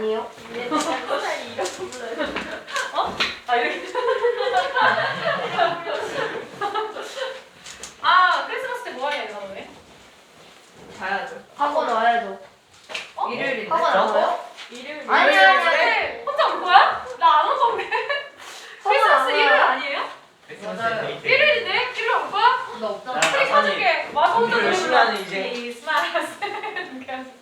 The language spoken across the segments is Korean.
아니요. 아 이렇게. 아 크리스마스 때 뭐 하냐 이거 너네? 자야죠. 학원 와야죠. 어? 일요일인데. 학원 안 와요? 일요일. 아니야, 아니야. 네. 혼자 올 거야? 나안올 건데. 크리스마스 일요일 아니에요? 맞아요. 일요일인데? 일요일 올 거야? 나 없잖아. 나 사줄게. 와서 혼자 우리 열심히. 하는 이제. 크리스마스.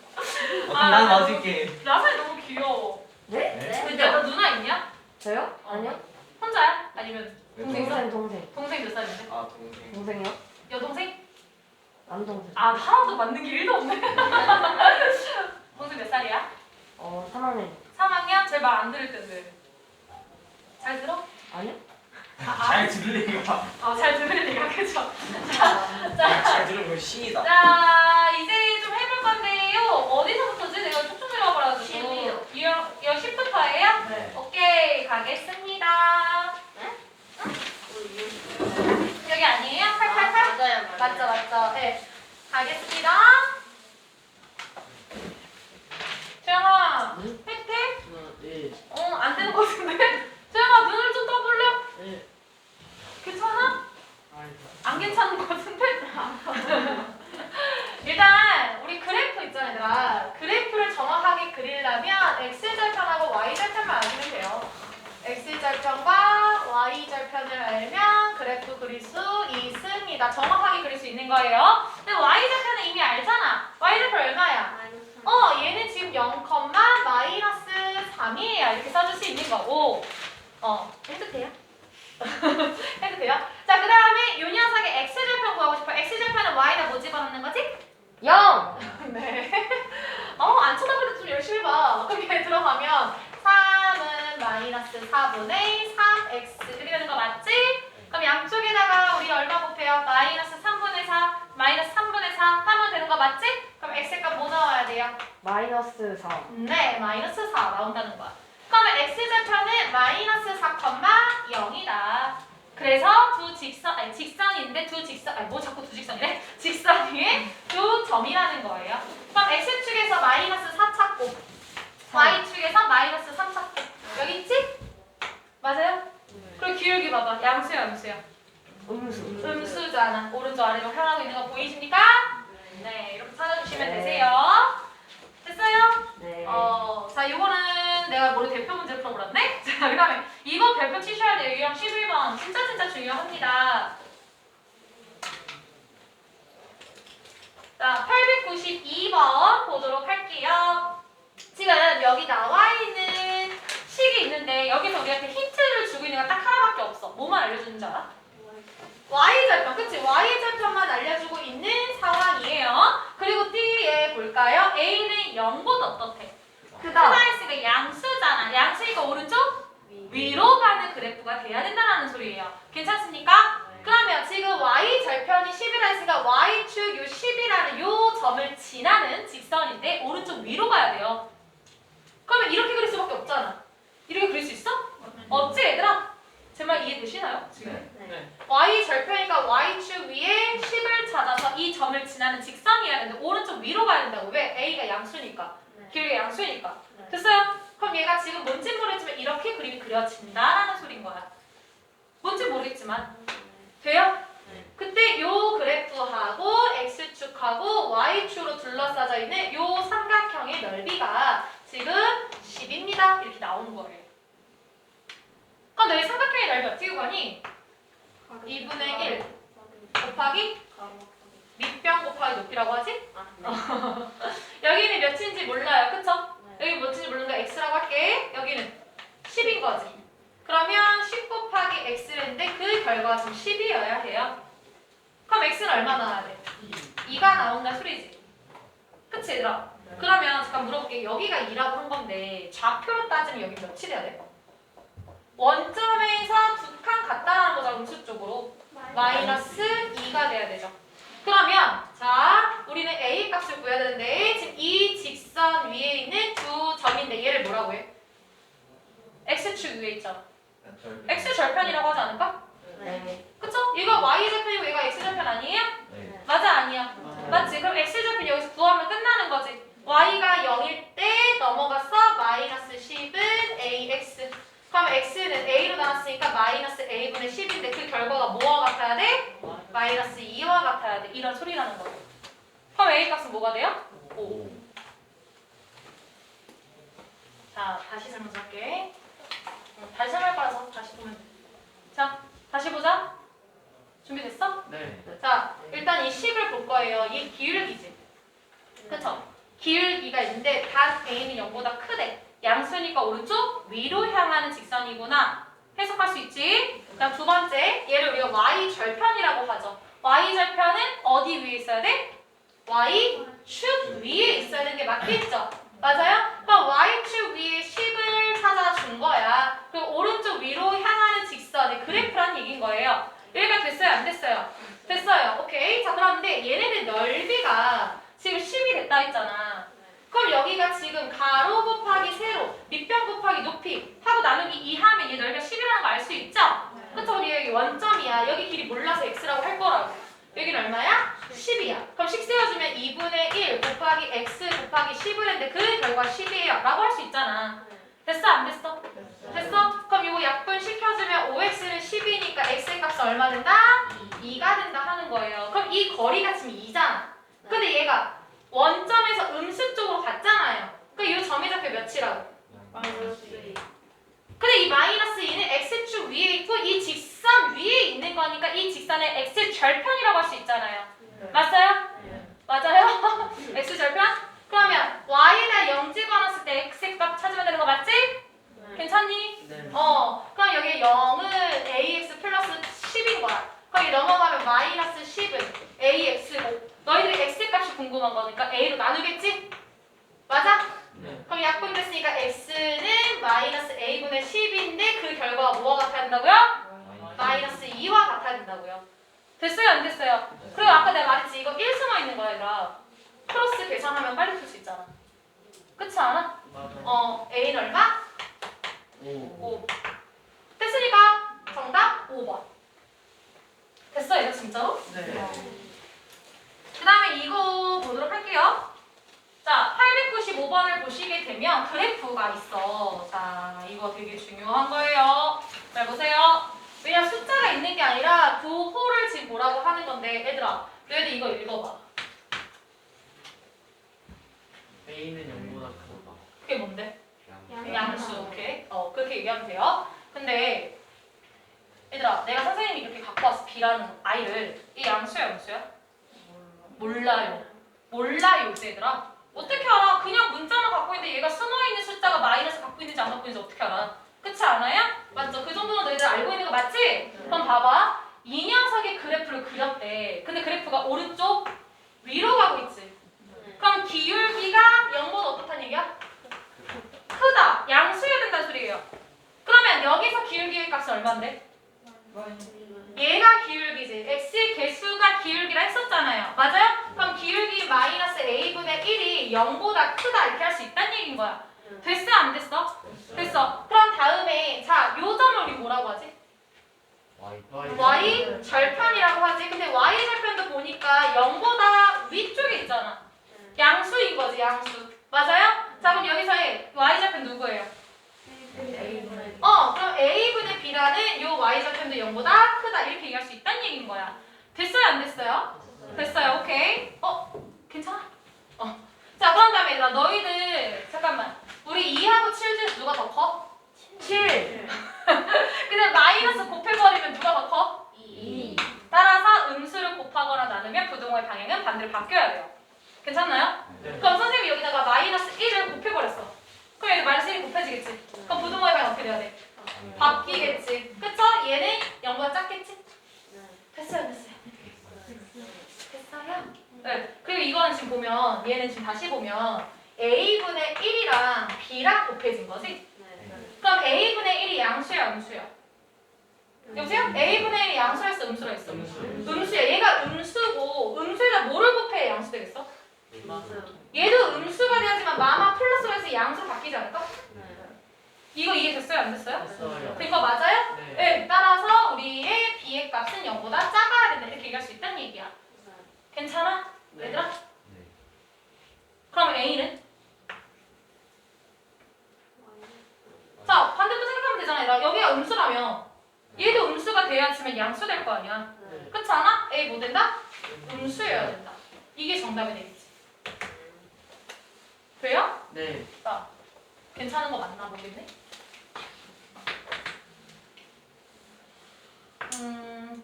어, 아, 난나 맞을게. 라사이 너무 귀여워. 네? 네? 근데 너 누나 있냐? 저요? 아니요. 혼자야? 아니면 동생 있어? 동생 동생. 동생 몇 살인데? 아 동생. 동생이요? 여동생? 남동생. 아 하나도 맞는 게 1도 없네. 동생 몇 살이야? 어 3학년. 3학년? 제 말 안 들을 텐데. 잘 들어? 아니요? 아, 아, 잘 들으니까. 어, 잘 들으니까 그죠? 잘 들으면 신이다. 자, 이제 좀 해볼 건데요. 어디서부터지? 내가 쭉쭉 내려가가지고. 10이요. 이어, 이어 10부터예요? 네. 오케이, 가겠습니다. 여기 아니에요? 888? 맞아요. 맞죠, 맞죠. 네. 가겠습니다. 조영아, 응? 혜태? 네. 어, 안 되는 것 같은데? 조영아, 눈을 좀 떠볼래? 네. 괜찮아? 안 괜찮은 것 같은데? 일단 우리 그래프 있잖아 얘들아 그래프를 정확하게 그리려면 x절편하고 y절편만 알면 돼요 x절편과 y절편을 알면 그래프 그릴 수 있습니다 정확하게 그릴 수 있는 거예요 근데 y절편은 이미 알잖아 y절편 얼마야? 어 얘는 지금 0, 마이너스 3이에요 이렇게 써줄 수 있는 거고 어 해도 돼요? 해도 돼요? 자, 그 다음에 이 녀석의 x절편 구하고 싶어. x절편은 y에다 뭐 집어넣는 거지? 0. 네. 어, 안 쳐다보는데 좀 열심히 봐. 여기에 들어가면 3은 마이너스 4분의 3x 이렇게 되는 거 맞지? 그럼 양쪽에다가 우리 얼마 곱해요? 마이너스 3분의 4, 마이너스 3분의 4 하면 되는 거 맞지? 그럼 x값 뭐 나와야 돼요? 마이너스 4. 네, 마이너스 4 나온다는 거야. 그러면 x절편은 마이너스 4,0이다. 그래서 두 직선, 아니 직선인데 두 직선, 아니 뭐 자꾸 두 직선이래? 직선 위에 두 점이라는 거예요. 그럼 x축에서 마이너스 4 찾고 y축에서 마이너스 3 찾고 여기 있지? 맞아요? 그리고 기울기 봐봐. 양수야, 양수야. 음수. 음수잖아. 오른쪽 아래로 향하고 있는 거 보이십니까? 네, 이렇게 찾아주시면 네. 되세요. 됐어요? 네. 어, 자, 이거는 내가 머리 대표 문제 풀어버렸네? 자, 그 다음에 이거 별표 치셔야 돼요. 유형 11번. 진짜 진짜 중요합니다. 자, 892번 보도록 할게요. 지금 여기 나와 있는 식이 있는데 여기서 우리한테 힌트 를 주고 있는 건 딱 하나밖에 없어. 뭐만 알려주는 줄 알아? Y절편, 그치? Y절편만 알려주고 있는 상황이에요. 그리고 뒤에 볼까요? A는 0보다 어떻대? 크다. 크다이스가 양수잖아. 양수니까 오른쪽 위로 가는 그래프가 돼야 된다는 소리예요. 괜찮습니까? 그러면 지금 y 절편이 10이라 했으니까 y축 요 10이라는 요 점을 지나는 직선인데 오른쪽 위로 가야 돼요. 그러면 이렇게 그릴 수밖에 없잖아. 이렇게 그릴 수 있어? 없지 얘들아? 제 말 이해되시나요? 지금? 네. y 절편이니까 y축 위에 10을 찾아서 이 점을 지나는 직선이어야 되는데 오른쪽 위로 가야 된다고. 왜? a가 양수니까. 길이가 양수니까. 됐어요? 그럼 얘가 지금 뭔지 모르지만 이렇게 그림이 그려진다라는 소린 거야. 뭔지 모르겠지만 돼요? 그때 요 그래프하고 x축하고 y축으로 둘러싸져 있는 요 삼각형의 넓이가 지금 10입니다. 이렇게 나오는 거예요. 그럼 너희 삼각형의 넓이 어떻게 구하니? 2분의 1 곱하기 밑변 곱하기 높이라고 하지? 여기는 몇인지 몰라요. 그쵸? 여기 몇인지 모르는 거 x라고 할게. 여기는 10인 거지. 그러면 10 곱하기 x인데 그 결과가 지금 10이어야 해요. 그럼 x는 얼마 나와야 돼? 2가 나온다 소리지. 그치 얘들아? 그러면 잠깐 물어볼게. 여기가 2라고 한 건데 좌표로 따지면 여기 몇이 돼야 돼? 원점에서 두칸 갔다라는 거죠. 음수 쪽으로. 마이너스 2가 돼야 되죠. 그러면 자 우리는 a 값을 구해야 되는데 지금 이 직선 위에 있는 두 점인데 얘를 뭐라고 해? x축 위에 있잖아. x 절편이라고 하지 않을까? 네. 그쵸? 이거 y 절편이고 얘가 x 절편 아니에요? 네. 맞아 아니야? 맞지? 그럼 x 절편 여기서 구하면 끝나는 거지. y가 0일 때 넘어가서 마이너스 2분의 10인데 그 결과가 뭐와 같아야 돼? 마이너스 2와 같아야 돼. 이런 소리라는 거예요. 그럼 A 값은 뭐가 돼요? 5. 자, 다시 설명할게. 응, 다시 설명할 거라서 다시 보면 돼. 자, 다시 보자. 준비됐어? 네. 자, 일단 이 10을 볼 거예요. 얘 기울기지. 그쵸? 기울기가 있는데 단 A는 0보다 크대. 양수니까 오른쪽 위로 향하는 직선이구나. 해석할 수 있지? 그다음 두 번째, 얘를 우리가 Y 절편이라고 하죠. Y 절편은 어디 위에 있어야 돼? Y 축 위에 있어야 되는 게 맞겠죠? 맞아요? 그럼 Y축 위에 10을 찾아준 거야. 그리고 오른쪽 위로 향하는 직선의 그래프란 얘기인 거예요. 여기가 됐어요? 안 됐어요? 됐어요. 오케이. 자, 그런데 얘네들 넓이가 지금 10이 됐다 했잖아. 그럼 여기가 지금 가로 곱하기 세로, 밑변 곱하기 높이 하고 나누기 2 하면 얘 넓이가 10이라는 거 알 수 있죠? 그쵸? 우리 여기 원점이야. 여기 길이 몰라서 x라고 할 거라고. 여기는 얼마야? 10이야. 그럼 식 세워주면 2분의 1 곱하기 x 곱하기 10을 했는데 그 결과 10이에요. 라고 할 수 있잖아. 됐어? 안 됐어? 됐어? 그럼 이거 약분 시켜주면 5x는 10이니까 x의 값은 얼마 된다? 2가 된다 하는 거예요. 그럼 이 거리가 지금 2잖아. 근데 얘가 원점에서 음수 쪽으로 갔잖아요. 그럼 이 점의 좌표 몇이라고? 근데 이 마이너스 2는 x축 위에 있고 이 직선 위에 있는 거니까 이 직선의 x 절편이라고 할 수 있잖아요. 맞아요? 맞아요? x 절편? 그러면 y에다 0 집어넣었을 때 x 값 찾으면 되는 거 맞지? 괜찮니? 네. 어, 그럼 여기 0은 ax 플러스 10인 거야. 이 넘어가면 마이너스 10은 ax고 너희들이 x 궁금한 거니까 a로 나누겠지? 맞아? 네. 그럼 약분 됐으니까 x는 마이너스 a분의 10인데 그 결과가 뭐와 같아야 된다고요? 마이너스 2와 같아야 된다고요. 됐어요? 안 됐어요? 그리고 아까 내가 말했지 이거 1 숨어 있는 거야 얘들아. 크로스 계산하면 빨리 풀 수 있잖아. 그렇지 않아? 맞아요. 어, a는 얼마? 오. 5. 됐으니까 정답 5번. 됐어 얘들 진짜로? 네. 그 다음에 이거 보도록 할게요. 자, 895번을 보시게 되면 그래프가 있어. 자, 이거 되게 중요한 거예요. 잘 보세요. 왜냐 숫자가 있는 게 아니라 그 호를 지금 뭐라고 하는 건데, 얘들아, 너희들 이거 읽어봐. A는 0보다 크다. 그게 뭔데? 양수, 오케이. 어, 그렇게 얘기하면 돼요. 근데, 얘들아, 내가 선생님이 이렇게 갖고 왔어. B라는 아이를. 이 양수야, 양수야? 몰라요. 몰라요, 얘들아. 어떻게 알아? 그냥 문자만 갖고 있는데 얘가 숨어있는 숫자가 마이너스 갖고 있는지 안 갖고 있는지 어떻게 알아? 그렇지 않아요? 맞죠? 그 정도는 너희들 알고 있는 거 맞지? 그럼 봐봐. 이 녀석의 그래프를 그렸대. 근데 그래프가 오른쪽 위로 가고 있지. 그럼 기울기가 0보다 어떻다는 얘기야? 크다. 양수여야 된다는 소리예요. 그러면 여기서 기울기의 값이 얼마인데? 얘가 기울기지. x의 개수가 기울기라 했었잖아요. 맞아요? 그럼 기울기 마이너스 a분의 1이 0보다 크다 이렇게 할 수 있다는 얘기인 거야. 됐어? 안 됐어? 됐어. 그럼 다음에 자, 요 점을 우리 뭐라고 하지? Y 절편이라고 하지. 근데 y 절편도 보니까 0보다 위쪽에 있잖아. 양수인 거지, 양수. 맞아요? 자, 그럼 여기서의 y 절편 누구예요? 어, 그럼 a분의 b라는 요 y 절편도 0보다 크다 이렇게 얘기할 수 있다는 얘기인 거야. 됐어요, 안 됐어요? 됐어요, 오케이. 어, 괜찮아? 어. 자, 그런 다음에 얘들아, 너희들 잠깐만. 우리 2하고 7 중에서 누가 더 커? 7. 근데 마이너스 곱해버리면 누가 더 커? 2. 따라서 음수를 곱하거나 나누면 부동호의 방향은 반대로 바뀌어야 돼요. 괜찮나요? 네. 그럼 선생님이 여기다가 마이너스 1을 곱해버렸어. 그럼 여기 마이너스 1이 곱해지겠지? 그럼 부동호의 방향 어떻게 돼야 돼? 바뀌겠지. 그쵸? 얘는 0보다 작겠지? 됐어요, 됐어요. 됐어요? 네. 그리고 이거는 지금 보면, 얘는 지금 다시 보면 a분의 1이랑 b랑 곱해진 거지? 그럼 a분의 1이 양수야, 음수야? 여보세요? a분의 1이 양수였어, 음수라 했어? 음수. 음수야. 얘가 음수고, 음수에다 뭐를 곱해야 양수 되겠어? 얘도 음수가 돼야지만 마마 플러스로 해서 양수 바뀌지 않을까? 이거 이해 됐어요? 안 됐어요? 됐어요. 된 거 맞아요? 네. 네. 따라서 우리의 b의 값은 0보다 작아야 된다. 이렇게 얘기할 수 있다는 얘기야. 괜찮아? 네. 얘들아? 네. 그럼 a는? 자, 반대로 생각하면 되잖아. 얘들아. 여기가 음수라면 얘도 음수가 돼야 있으면 양수 될 거 아니야. 네. 그렇지 않아? A 뭐 된다? 음수여야 된다. 이게 정답이 되겠지. 돼요? 네. 자, 괜찮은 거 맞나 모르겠네. 음.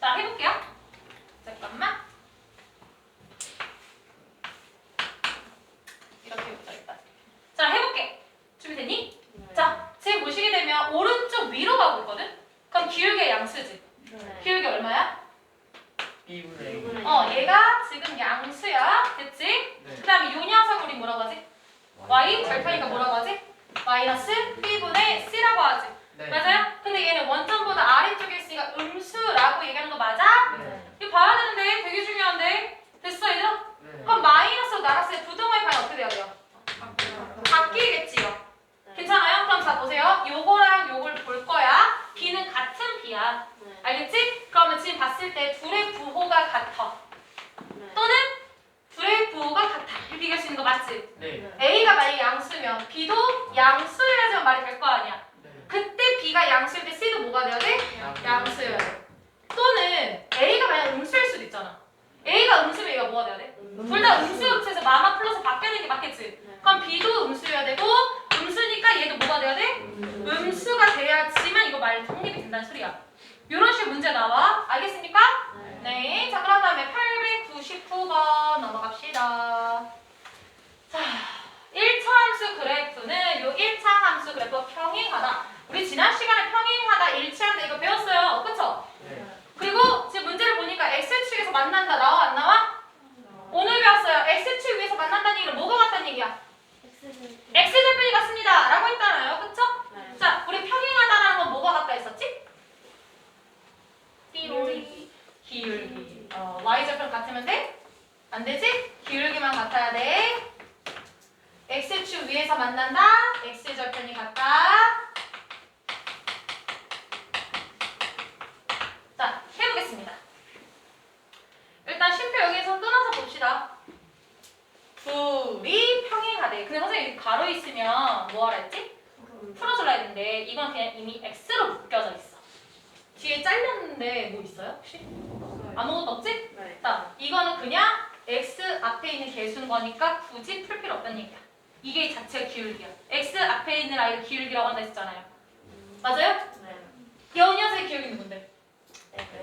자, 해볼게요. 잠깐만. 이렇게 해보자, 일단. 자, 해볼게. 준비됐니? 네. 자, 지금 보시게 되면 오른쪽 위로 가고 있거든? 그럼 기울기 양수지. 네. 기울기 얼마야? B분의 어, 얘가 지금 양수야. 됐지? 네. 그 다음에 요 녀석 우리 뭐라고 하지? y 절편이니까 뭐라고 하지? 마이너스 b분의 c라고 하지. 네. 맞아요? 근데 얘는 원점보다 아래쪽에 있으니까 음수라고 얘기하는 거 맞아? 네. 이거 봐야 되는데 되게 중요한데. 됐어, 얘들아? 네. 그럼 마이너스로 나갔을 때 부동의 반이 어떻게 돼야 돼요? 바뀌겠지요. 괜찮아요? 그럼 자 보세요. 요거랑 요걸 볼 거야. b는 같은 b야. 네. 알겠지? 그러면 지금 봤을 때 둘의 부호가 같아. 네. 또는 둘의 부호가 같아. 이렇게 얘기할 수 있는 거 맞지? 네. A가 만약에 양수면 B도 양수여야지만 말이 될 거 아니야. 네. 그때 B가 양수일 때 C도 뭐가 돼야 돼? 양수여야 돼. 또는 A가 만약 음수일 수도 있잖아. A가 음수면 얘가 뭐가 돼야 돼? 둘 다 음수업체에서 마마 플러스 바뀌는 게 맞겠지? 그럼 B도 음수여야 되고 음수니까 얘도 뭐가 돼야 돼? 음수가 돼야지만 이거 말 성립이 된다는 소리야. 이런 식의 문제 나와. 알겠습니까? 네. 자, 그런 다음에 899번 넘어갑시다. 자, 1차 함수 그래프는 요 1차 함수 그래프 평행하다. 우리 지난 시간에 평행하다 일치한다 이거 배웠어요. 그쵸? 네. 그리고 지금 문제를 보니까 X축에서 만난다 나와 안 나와? 오늘 배웠어요. X축 위에서 만난다는 얘기는 뭐가 같다는 얘기야? X절편이 같습니다. 라고 했잖아요. 그쵸? 자, 우리 평행하다라는 건 뭐가 같다 했었지? 띠로리 기울기. 어, Y절편 같으면 돼? 안 되지? 기울기만 같아야 돼. X축 위에서 만난다. X절편이 같다. 자, 해보겠습니다. 일단 쉼표 여기에서 끊어서 봅시다. 둘이 평행하대. 근데 선생님 가로 있으면 뭐 하라 했지? 풀어줄라 했는데 이건 그냥 이미 X로 묶여져 있어. 뒤에 잘렸는데 뭐 있어요 혹시? 아무것도 없지? 네. 자, 이거는 그냥 X 앞에 있는 개수인 거니까 굳이 풀 필요 없다는 얘기야. 이게 자체가 기울기야. X 앞에 있는 아이를 기울기라고 한다 했잖아요. 맞아요? 이 녀석의 기울기는 뭔데?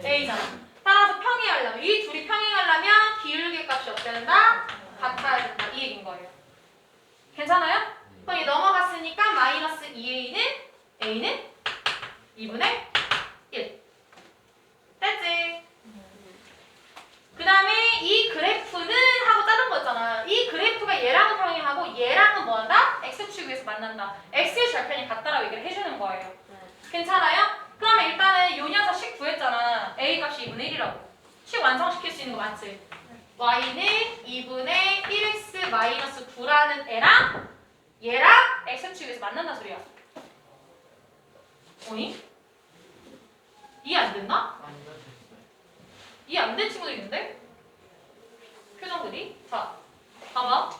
A잖아. 따라서 평행하려면 이 둘이 평행하려면 기울기 값이 어때야 된다? 같아야 된다. 이 얘기인 거예요. 괜찮아요? 그럼 이 넘어갔으니까 마이너스 2a는 a는 2분의 1. 됐지? 그 다음에 이 그래프는 하고 자른 거잖아. 이 그래프가 얘랑은 평행하고 얘랑은 뭐한다? X축 위에서 만난다. x의 절편이 같다라고 얘기를 해주는 거예요. 괜찮아요? 그러면 일단은 요 녀석 식 구했잖아. a 값이 2분의 1이라고. 식 완성시킬 수 있는 거 맞지? y는 2분의 1x 마이너스 9라는 애랑 얘랑 x축 위에서 만난다 소리야. 오잉? 이해 안 됐나? 아니요, 됐어요. 이해 안 된 친구들 있는데? 표정들이? 자, 봐봐.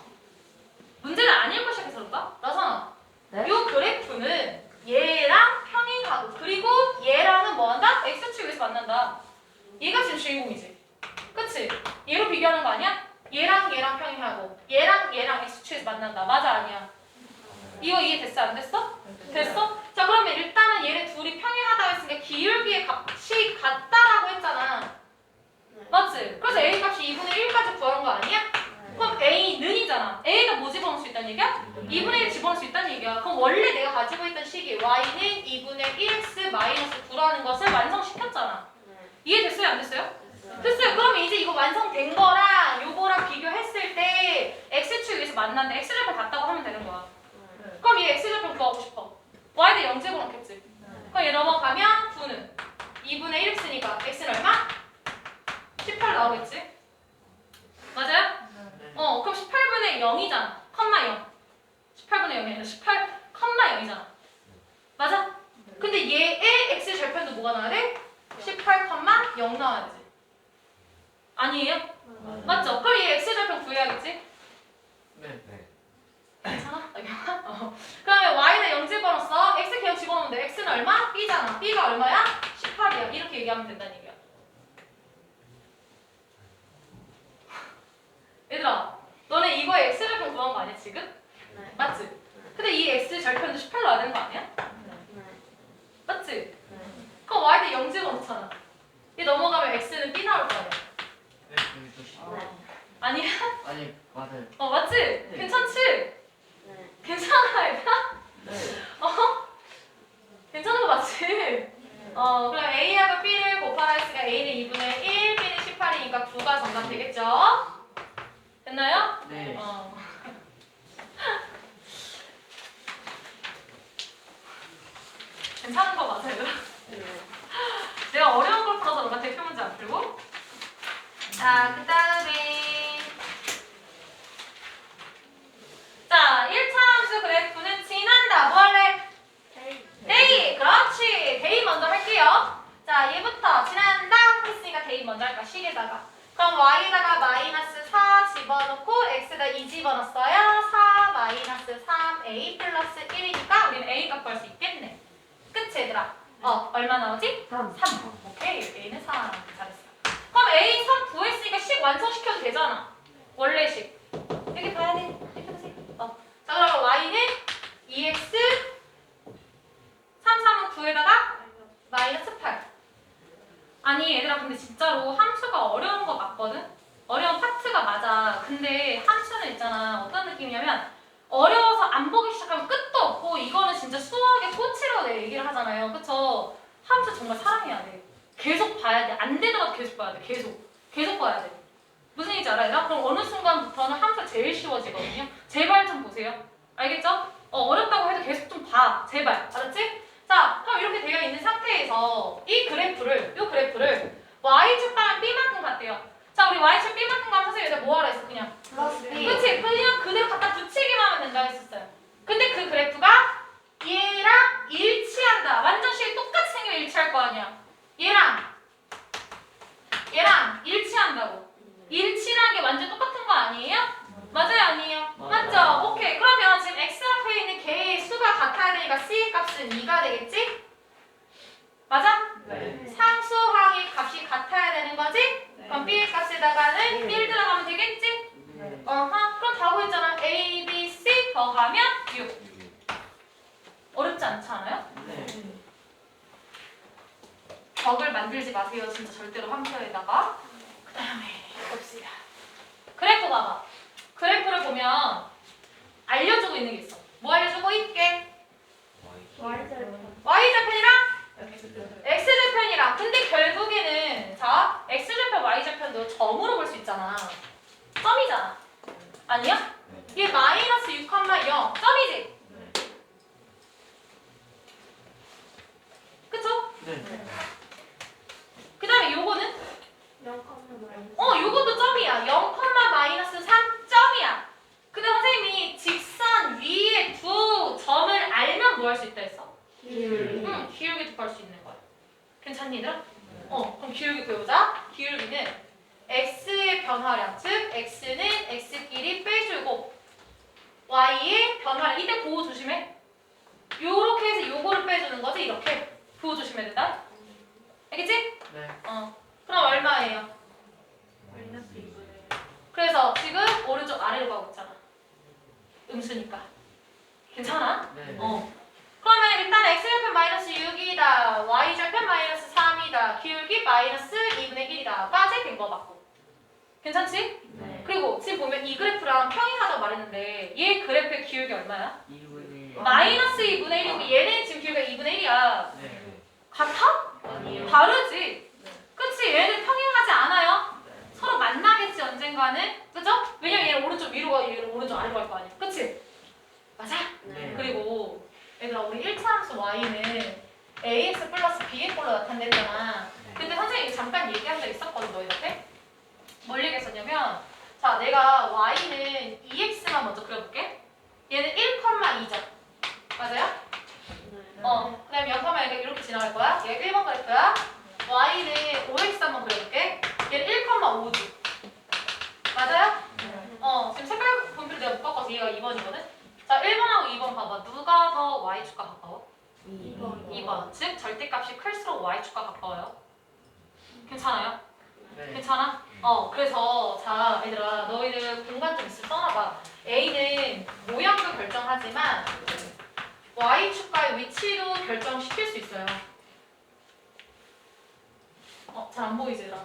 문제는 안 읽고 시작해서 그런가? 라사나. 네? 요 그래프는 얘랑 평행하고 그리고 얘랑은 뭐한다? x축 위에서 만난다. 얘가 지금 주인공이지. 그치? 얘로 비교하는 거 아니야? 얘랑 얘랑 평행하고 얘랑 얘랑 x축에서 만난다. 맞아 아니야? 이거 이해됐어 안 됐어? 됐어? 자 그러면 일단은 얘네 둘이 평행하다고 했으니까 기울기의 값이 같다라고 했잖아. 맞지? 그래서 A 값이 2분의 1까지 구한 거 아니야? 그럼 A는이잖아. A가 뭐 집어넣을 수 있다는 얘기야? 2분의 1 집어넣을 수 있다는 얘기야. 그럼 원래 내가 가지고 있던 식이 Y는 2분의 1x 마이너스 9라는 것을 완성시켰잖아. 이해됐어요? 안 됐어요? 됐어요. 그러면 이제 이거 완성된 거랑 요거랑 비교했을 때 X축 위에서 만났는데 X절편 같다고 하면 되는 거야. 그럼 얘 X절편 구하고 싶어. Y대 0 집어넣겠지. 그럼 얘 넘어가면 9는 2분의 1x니까 x는 얼마? 18 나오겠지? 맞아요? 네. 어, 그럼 18분의 0이잖아. 컴마 0. 18분의 0이 아니라 18, 컴마 0이잖아. 맞아? 근데 얘의 x 절편도 뭐가 나와야 돼? 18, 컴마 0 나와야 되지. 아니에요? 맞죠? 그럼 얘 x 절편 구해야겠지? 네. 네. 괜찮아? 어. 그러면 y는 0 집어넣었어. x 계속 집어넣으면 돼. x는 얼마? b잖아. b가 얼마야? 18이야. 이렇게 얘기하면 된다는 얘기야. 얘들아, 너네 이거에 x절편 구한 거 아니야 지금? 네. 맞지? 근데 이 x 절편도 18 넣어야 되는 거 아니야? 네. 맞지? 네. 그럼 y는 0 집어넣잖아. 얘 넘어가면 x는 b 나올 거 아니야? 네. 네. 아니야? 아니 맞아요. 어 맞지? 네. 괜찮지? 네. 괜찮아 얘들아? 네. 어? 괜찮은 거 맞지? 어 그럼 A하고 B를 곱하라 했으니까 A는 2분의 1, B는 18이니까 9가 정답 되겠죠? 됐나요? 네. 어. 괜찮은 거 맞아요? 네. 내가 어려운 걸 풀어서 너가 대표 문제 안 풀고? 자, 그 다음에 자, 1차 함수 그래프는 지난다. 뭐 할래? 데이! 그렇지! 데이 먼저 할게요. 자, 얘부터 지난다 했으니까 데이 먼저 할까? 식에다가. 그럼 y에다가 마이너스 4 집어넣고 x에다 2 집어넣었어요. 4 마이너스 3a 플러스 1이니까 우리는 a 값 구할 수 있겠네. 그치 얘들아? 어, 얼마 나오지? 3. 3. 오케이. A는 3. 잘했어. 그럼 A 3 구했으니까 식 완성시켜도 되잖아. 원래 식. 여기 봐야 돼. 이렇게 보세요. 어. 자, 그럼 Y는 2X 3, 3은 9에다가 마이너스 8. 아니, 얘들아, 근데 진짜로 함수가 어려운 거 맞거든? 어려운 파트가 맞아. 근데 함수는 있잖아. 어떤 느낌이냐면, 어려워서 안 보기 시작하면 끝도 없고, 이거는 진짜 수학의 꽃이라고 내 얘기를 하잖아요. 그쵸? 함수 정말 사랑해야 돼. 계속 봐야 돼. 안 되더라도 계속 봐야 돼. 계속. 계속 봐야 돼. 무슨 얘기인지 알아요? 그럼 어느 순간부터는 함수가 제일 쉬워지거든요. 제발 좀 보세요. 알겠죠? 어, 어렵다고 해도 계속 좀 봐. 제발. 알았지? 자, 그럼 이렇게 되어 있는 상태에서 이 그래프를, 이 그래프를 y축과는 b만큼 같대요. 자, 우리 y축 b만큼 가면 선생님 여기다 뭐 하라 했어? 그냥. 플러스 B. 그치? 그냥 그대로 갖다 붙이기만 하면 된다 했었어요. 근데 그 그래프가 얘랑 일치한다. 완전 식 똑같이 생기면 일치할 거 아니야. 얘랑 얘랑 일치한다고. 일치라는 게 완전 똑같은 거 아니에요? 맞아요, 아니에요? 맞아요. 맞죠? 오케이. 그러면 지금 x 앞에 있는 개의 수가 같아야 되니까 c 값은 2가 되겠지? 맞아? 네. 상수항의 값이 같아야 되는 거지? 네. 그럼 b 값에다가는 네. 1 들어가면 되겠지? 네. 어허. 그럼 다 보였잖아. a, b, c 더하면 6. 어렵지 않지 않아요? 네. 벽을 만들지 마세요. 진짜 절대로 함수에다가. 그 다음에 봅시다. 그래프 봐봐. 그래프를 보면 알려주고 있는 게 있어. 뭐 알려주고 있게? Y절편. y절편이랑 x절편이랑. 근데 결국에는 자 x절편, y절편도 점으로 볼 수 있잖아. 점이잖아. 아니야? 얘 마이너스 6,0 점이지. 그쵸? 네. 그 다음에 요거는 0, 마이너스. 어, 요것도 점이야. 0, 마이너스 3 점이야. 근데 선생님이 직선 위에 두 점을 알면 뭐 할 수 있다 했어? 기울기. 응, 기울기 곱할 수 있는 거야. 괜찮니, 얘들아? 어, 그럼 기울기 배우자. 기울기는 x의 변화량, 즉 x는 x끼리 빼주고 y의 변화량. 이때 보호 조심해. 요렇게 해서 요거를 빼주는 거지, 이렇게. 보호 조심해야 된다. 알겠지? 네. 어. 그럼 얼마예요? 마이너스 2분의 그래서 지금 오른쪽 아래로 가고 있잖아. 음수니까. 괜찮아? 네. 어. 그러면 일단 x절편 마이너스 6이다. y절편 마이너스 3이다. 기울기 마이너스 2분의 1이다. 빠제 된거 맞고. 괜찮지? 네. 그리고 지금 보면 이 그래프랑 평행하다고 말했는데 얘 그래프의 기울기 얼마야? 2분의 마이너스 2분의 1이고 얘는 지금 기울기가 2분의 1이야. 네. 같아? 아니요. 다르지? 그치? 얘는 평행하지 않아요? 서로 만나겠지 언젠가는? 그죠? 왜냐면 얘는 오른쪽 위로 가고 얘는 오른쪽 아래로 갈 거 아니야. 그치? 맞아? 네. 그리고 얘들아 우리 1차 함수 y는 ax 플러스 b의 꼴로 나타냈잖아. 근데 선생님이 잠깐 얘기한 적 있었거든 너희한테? 뭘 얘기했었냐면 자 내가 y는 2x만 먼저 그려볼게. 얘는 1,2죠 맞아요? 어 그 다음에 0,1가 이렇게 지나갈 거야. 얘 1번 그래프야. Y는 5x 한번 그려볼게 얘는 1,5주. 맞아요? 어, 지금 색깔 분필을 내가 못 바꿔서 얘가 2번이거든? 자, 1번하고 2번 봐봐. 누가 더 y축과 가까워? 2번. 2번. 즉, 절대값이 클수록 y축과 가까워요. 괜찮아요? 네. 괜찮아? 어, 그래서 자, 얘들아, 너희들 공간 좀 있을 떠나봐. A는 모양도 결정하지만 Y축과의 위치도 결정시킬 수 있어요. 어, 잘 안 보이지, 얘들아?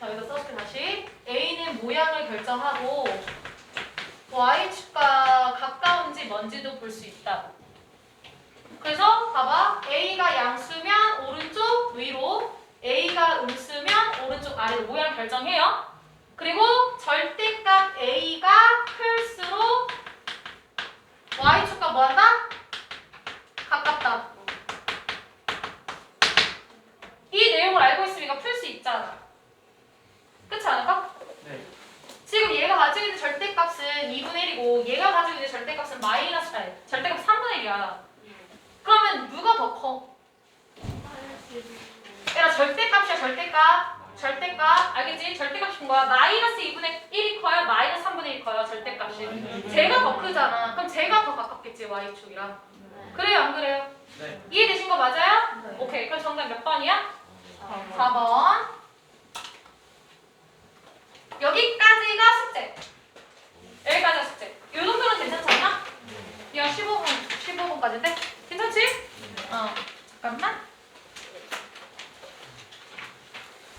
자, 여기다 써볼게 다시. A는 모양을 결정하고 y축과 가까운지 먼지도 볼 수 있다. 그래서 봐봐. A가 양수면 오른쪽 위로, A가 음수면 오른쪽 아래로 모양 결정해요. 그리고 절대값 A가 클수록 Y축과 뭐한다? 가깝다. 이 내용을 알고 있으니까 풀 수 있잖아. 그렇지 않을까? 네. 지금 얘가 가지고 있는 절대값은 2분의 1이고 얘가 가지고 있는 절대값은 마이너스 아니, 절대값 3분의 1이야. 그러면 누가 더 커? 얘가 절대값이야 절대값. 절대값 알겠지? 절대값이 큰 거야. 마이너스 2분의 1이 커요? 마이너스 3분의 1이 커요? 절대값이. 제가 더 크잖아. 그럼 제가 더 가깝겠지 Y축이랑. 그래요 안 그래요? 네. 이해되신 거 맞아요? 오케이 그럼 정답 몇 번이야? 4번. 여기까지가 숙제. 여기까지가 숙제. 이 정도는 괜찮지 않나? 이거 15분, 15분까지인데? 괜찮지? 어. 잠깐만.